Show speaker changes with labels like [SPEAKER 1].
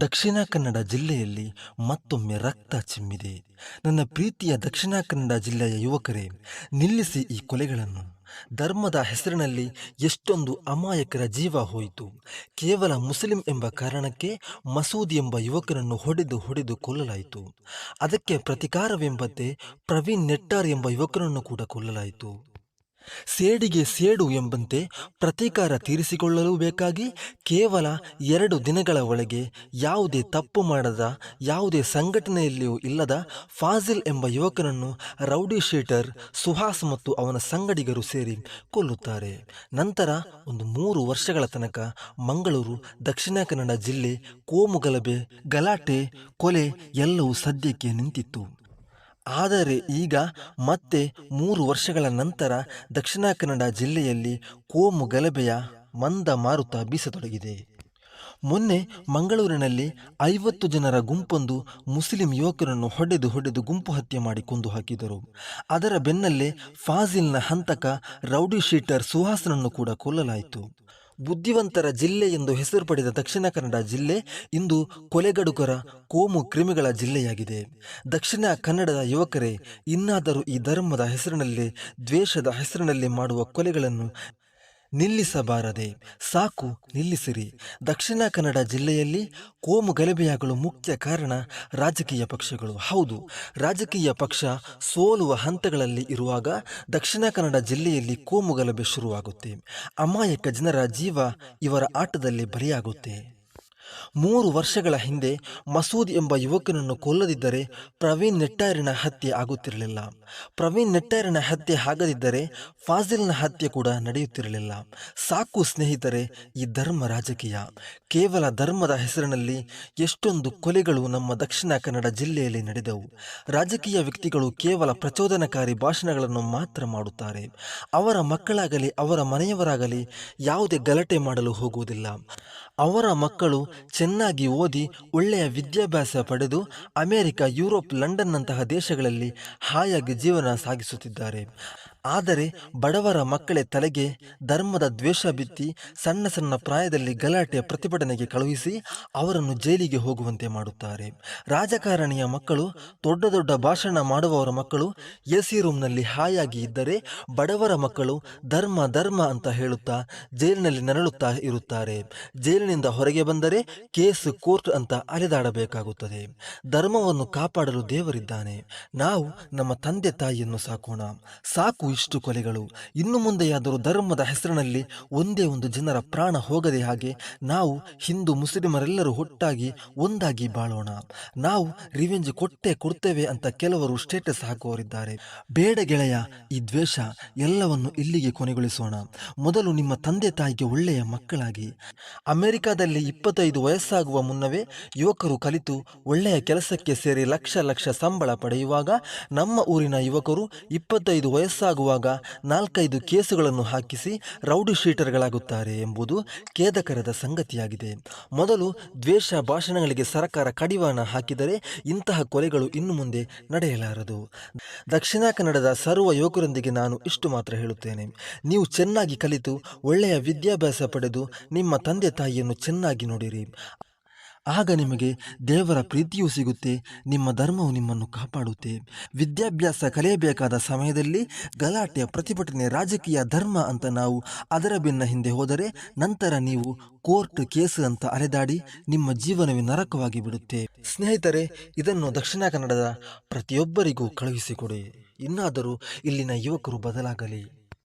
[SPEAKER 1] ದಕ್ಷಿಣ ಕನ್ನಡ ಜಿಲ್ಲೆಯಲ್ಲಿ ಮತ್ತೊಮ್ಮೆ ರಕ್ತ ಚಿಮ್ಮಿದೆ. ನನ್ನ ಪ್ರೀತಿಯ ದಕ್ಷಿಣ ಕನ್ನಡ ಜಿಲ್ಲೆಯ ಯುವಕರೇ, ನಿಲ್ಲಿಸಿ ಈ ಕೊಲೆಗಳನ್ನು. ಧರ್ಮದ ಹೆಸರಿನಲ್ಲಿ ಎಷ್ಟೊಂದು ಅಮಾಯಕರ ಜೀವ ಹೋಯಿತು. ಕೇವಲ ಮುಸ್ಲಿಂ ಎಂಬ ಕಾರಣಕ್ಕೆ ಮಸೂದ್ ಎಂಬ ಯುವಕರನ್ನು ಹೊಡೆದು ಹೊಡೆದು ಕೊಲ್ಲಲಾಯಿತು. ಅದಕ್ಕೆ ಪ್ರತಿಕಾರವೆಂಬಂತೆ ಪ್ರವೀಣ್ ನೆಟ್ಟಾರ್ ಎಂಬ ಯುವಕರನ್ನು ಕೂಡ ಕೊಲ್ಲಲಾಯಿತು. ಸೇಡಿಗೆ ಸೇಡು ಎಂಬಂತೆ ಪ್ರತೀಕಾರ ತೀರಿಸಿಕೊಳ್ಳಲು ಬೇಕಾಗಿ ಕೇವಲ ಎರಡು ದಿನಗಳ ಒಳಗೆ ಯಾವುದೇ ತಪ್ಪು ಮಾಡದ, ಯಾವುದೇ ಸಂಘಟನೆಯಲ್ಲಿಯೂ ಇಲ್ಲದ ಫಾಜಿಲ್ ಎಂಬ ಯುವಕನನ್ನು ರೌಡಿ ಶೀಟರ್ ಸುಹಾಸ್ ಮತ್ತು ಅವನ ಸಂಗಡಿಗರು ಸೇರಿ ಕೊಲ್ಲುತ್ತಾರೆ. ನಂತರ ಒಂದು ಮೂರು ವರ್ಷಗಳ ತನಕ ಮಂಗಳೂರು, ದಕ್ಷಿಣ ಕನ್ನಡ ಜಿಲ್ಲೆ ಕೋಮುಗಲಭೆ, ಗಲಾಟೆ, ಕೊಲೆ ಎಲ್ಲವೂ ಸದ್ಯಕ್ಕೆ ನಿಂತಿತ್ತು. ಆದರೆ ಈಗ ಮತ್ತೆ ಮೂರು ವರ್ಷಗಳ ನಂತರ ದಕ್ಷಿಣ ಕನ್ನಡ ಜಿಲ್ಲೆಯಲ್ಲಿ ಕೋಮು ಗಲಭೆಯ ಮಂದ ಮಾರುತ ಬೀಸತೊಡಗಿದೆ. ಮೊನ್ನೆ ಮಂಗಳೂರಿನಲ್ಲಿ ಐವತ್ತು ಜನರ ಗುಂಪೊಂದು ಮುಸ್ಲಿಂ ಯುವಕರನ್ನು ಹೊಡೆದು ಹೊಡೆದು ಗುಂಪು ಹತ್ಯೆ ಮಾಡಿ ಕೊಂದು ಹಾಕಿದರು. ಅದರ ಬೆನ್ನಲ್ಲೇ ಫಾಜಿಲ್ನ ಹಂತಕ ರೌಡಿ ಶೀಟರ್ ಸುಹಾಸನನ್ನು ಕೂಡ ಕೊಲ್ಲಲಾಯಿತು. ಬುದ್ಧಿವಂತರ ಜಿಲ್ಲೆ ಎಂದು ಹೆಸರು ಪಡೆದ ದಕ್ಷಿಣ ಕನ್ನಡ ಜಿಲ್ಲೆ ಇಂದು ಕೊಲೆಗಡುಕರ ಕೋಮು ಕ್ರಿಮಿಗಳ ಜಿಲ್ಲೆಯಾಗಿದೆ. ದಕ್ಷಿಣ ಕನ್ನಡದ ಯುವಕರೇ, ಇನ್ನಾದರೂ ಈ ಧರ್ಮದ ಹೆಸರಿನಲ್ಲಿ ದ್ವೇಷದ ಹೆಸರಿನಲ್ಲಿ ಮಾಡುವ ಕೊಲೆಗಳನ್ನು ನಿಲ್ಲಿಸಬಾರದೆ. ಸಾಕು, ನಿಲ್ಲಿಸಿರಿ. ದಕ್ಷಿಣ ಕನ್ನಡ ಜಿಲ್ಲೆಯಲ್ಲಿ ಕೋಮು ಗಲಭೆಯಾಗಲು ಮುಖ್ಯ ಕಾರಣ ರಾಜಕೀಯ ಪಕ್ಷಗಳು. ಹೌದು, ರಾಜಕೀಯ ಪಕ್ಷ ಸೋಲುವ ಹಂತಗಳಲ್ಲಿ ಇರುವಾಗ ದಕ್ಷಿಣ ಕನ್ನಡ ಜಿಲ್ಲೆಯಲ್ಲಿ ಕೋಮು ಗಲಭೆ ಶುರುವಾಗುತ್ತೆ. ಅಮಾಯಕ ಜನರ ಜೀವ ಇವರ ಆಟದಲ್ಲಿ ಬಲಿಯಾಗುತ್ತೆ. ಮೂರು ವರ್ಷಗಳ ಹಿಂದೆ ಮಸೂದ್ ಎಂಬ ಯುವಕನನ್ನು ಕೊಲ್ಲದಿದ್ದರೆ ಪ್ರವೀಣ್ ನೆಟ್ಟಾರಿನ ಹತ್ಯೆ ಆಗುತ್ತಿರಲಿಲ್ಲ. ಪ್ರವೀಣ್ ನೆಟ್ಟಾರಿನ ಹತ್ಯೆ ಆಗದಿದ್ದರೆ ಫಾಜಿಲ್ನ ಹತ್ಯೆ ಕೂಡ ನಡೆಯುತ್ತಿರಲಿಲ್ಲ. ಸಾಕು ಸ್ನೇಹಿತರೆ, ಈ ಧರ್ಮ ರಾಜಕೀಯ. ಕೇವಲ ಧರ್ಮದ ಹೆಸರಿನಲ್ಲಿ ಎಷ್ಟೊಂದು ಕೊಲೆಗಳು ನಮ್ಮ ದಕ್ಷಿಣ ಕನ್ನಡ ಜಿಲ್ಲೆಯಲ್ಲಿ ನಡೆದವು. ರಾಜಕೀಯ ವ್ಯಕ್ತಿಗಳು ಕೇವಲ ಪ್ರಚೋದನಕಾರಿ ಭಾಷಣಗಳನ್ನು ಮಾತ್ರ ಮಾಡುತ್ತಾರೆ. ಅವರ ಮಕ್ಕಳಾಗಲಿ, ಅವರ ಮನೆಯವರಾಗಲಿ ಯಾವುದೇ ಗಲಾಟೆ ಮಾಡಲು ಹೋಗುವುದಿಲ್ಲ. ಅವರ ಮಕ್ಕಳು ಚೆನ್ನಾಗಿ ಓದಿ ಒಳ್ಳೆಯ ವಿದ್ಯಾಭ್ಯಾಸ ಪಡೆದು ಅಮೆರಿಕ ಯುರೋಪ್ ಲಂಡನ್ನಂತಹ ದೇಶಗಳಲ್ಲಿ ಹಾಯಾಗಿ ಜೀವನ ಸಾಗಿಸುತ್ತಿದ್ದಾರೆ. ಆದರೆ ಬಡವರ ಮಕ್ಕಳ ತಲೆಗೆ ಧರ್ಮದ ದ್ವೇಷ ಬಿತ್ತಿ ಸಣ್ಣ ಸಣ್ಣ ಪ್ರಾಯದಲ್ಲಿ ಗಲಾಟೆಯ ಪ್ರತಿಭಟನೆಗೆ ಕಳುಹಿಸಿ ಅವರನ್ನು ಜೈಲಿಗೆ ಹೋಗುವಂತೆ ಮಾಡುತ್ತಾರೆ. ರಾಜಕಾರಣಿಯ ಮಕ್ಕಳು, ದೊಡ್ಡ ದೊಡ್ಡ ಭಾಷಣ ಮಾಡುವವರ ಮಕ್ಕಳು ಎ ಸಿ ರೂಮ್ನಲ್ಲಿ ಹಾಯಾಗಿ ಇದ್ದರೆ ಬಡವರ ಮಕ್ಕಳು ಧರ್ಮ ಧರ್ಮ ಅಂತ ಹೇಳುತ್ತಾ ಜೈಲಿನಲ್ಲಿ ನರಳುತ್ತಾ ಇರುತ್ತಾರೆ. ಜೈಲಿನಿಂದ ಹೊರಗೆ ಬಂದರೆ ಕೇಸ್, ಕೋರ್ಟ್ ಅಂತ ಅಲೆದಾಡಬೇಕಾಗುತ್ತದೆ. ಧರ್ಮವನ್ನು ಕಾಪಾಡಲು ದೇವರಿದ್ದಾನೆ. ನಾವು ನಮ್ಮ ತಂದೆ ತಾಯಿಯನ್ನು ಸಾಕೋಣ. ಸಾಕು ಇಷ್ಟು ಕೊಲೆಗಳು. ಇನ್ನು ಮುಂದೆಯಾದರೂ ಧರ್ಮದ ಹೆಸರಿನಲ್ಲಿ ಒಂದೇ ಒಂದು ಜನರ ಪ್ರಾಣ ಹೋಗದೆ ಹಾಗೆ ನಾವು ಹಿಂದೂ ಮುಸ್ಲಿಮರೆಲ್ಲರೂ ಒಟ್ಟಾಗಿ ಒಂದಾಗಿ ಬಾಳೋಣ. ನಾವು ರಿವೆಂಜ್ ಕೊಟ್ಟೆ ಕೊಡ್ತೇವೆ ಅಂತ ಕೆಲವರು ಸ್ಟೇಟಸ್ ಹಾಕುವವರಿದ್ದಾರೆ. ಬೇಡ ಗೆಳೆಯ, ಈ ದ್ವೇಷ ಎಲ್ಲವನ್ನು ಇಲ್ಲಿಗೆ ಕೊನೆಗೊಳಿಸೋಣ. ಮೊದಲು ನಿಮ್ಮ ತಂದೆ ತಾಯಿಗೆ ಒಳ್ಳೆಯ ಮಕ್ಕಳಾಗಿ. ಅಮೆರಿಕಾದಲ್ಲಿ ಇಪ್ಪತ್ತೈದು ವಯಸ್ಸಾಗುವ ಮುನ್ನವೇ ಯುವಕರು ಕಲಿತು ಒಳ್ಳೆಯ ಕೆಲಸಕ್ಕೆ ಸೇರಿ ಲಕ್ಷ ಲಕ್ಷ ಸಂಬಳ ಪಡೆಯುವಾಗ ನಮ್ಮ ಊರಿನ ಯುವಕರು ಇಪ್ಪತ್ತೈದು ವಯಸ್ಸಾಗುವಾಗ ನಾಲ್ಕೈದು ಕೇಸುಗಳನ್ನು ಹಾಕಿಸಿ ರೌಡಿ ಶೀಟರ್ಗಳಾಗುತ್ತಾರೆ ಎಂಬುದು ಖೇದಕರದ ಸಂಗತಿಯಾಗಿದೆ. ಮೊದಲು ದ್ವೇಷ ಭಾಷಣಗಳಿಗೆ ಸರ್ಕಾರ ಕಡಿವಾಣ ಹಾಕಿದರೆ ಇಂತಹ ಕೊಲೆಗಳು ಇನ್ನು ಮುಂದೆ ನಡೆಯಲಾರದು. ದಕ್ಷಿಣ ಕನ್ನಡದ ಸರ್ವ ಯುವಕರೊಂದಿಗೆ ನಾನು ಇಷ್ಟು ಮಾತ್ರ ಹೇಳುತ್ತೇನೆ. ನೀವು ಚೆನ್ನಾಗಿ ಕಲಿತು ಒಳ್ಳೆಯ ವಿದ್ಯಾಭ್ಯಾಸ ಪಡೆದು ನಿಮ್ಮ ತಂದೆ ತಾಯಿಯನ್ನು ಚೆನ್ನಾಗಿ ನೋಡಿರಿ. ಆಗ ನಿಮಗೆ ದೇವರ ಪ್ರೀತಿಯೂ ಸಿಗುತ್ತೆ, ನಿಮ್ಮ ಧರ್ಮವು ನಿಮ್ಮನ್ನು ಕಾಪಾಡುತ್ತೆ. ವಿದ್ಯಾಭ್ಯಾಸ ಕಲಿಯಬೇಕಾದ ಸಮಯದಲ್ಲಿ ಗಲಾಟೆ ಪ್ರತಿಭಟನೆ ರಾಜಕೀಯ ಧರ್ಮ ಅಂತ ನಾವು ಅದರ ಬೆನ್ನ ಹಿಂದೆ ಹೋದರೆ, ನಂತರ ನೀವು ಕೋರ್ಟ್ ಕೇಸ್ ಅಂತ ಅಲೆದಾಡಿ ನಿಮ್ಮ ಜೀವನವೇ ನರಕವಾಗಿ ಬಿಡುತ್ತೆ. ಸ್ನೇಹಿತರೆ, ಇದನ್ನು ದಕ್ಷಿಣ ಕನ್ನಡದ ಪ್ರತಿಯೊಬ್ಬರಿಗೂ ಕಳುಹಿಸಿಕೊಡಿ. ಇನ್ನಾದರೂ ಇಲ್ಲಿನ ಯುವಕರು ಬದಲಾಗಲಿ.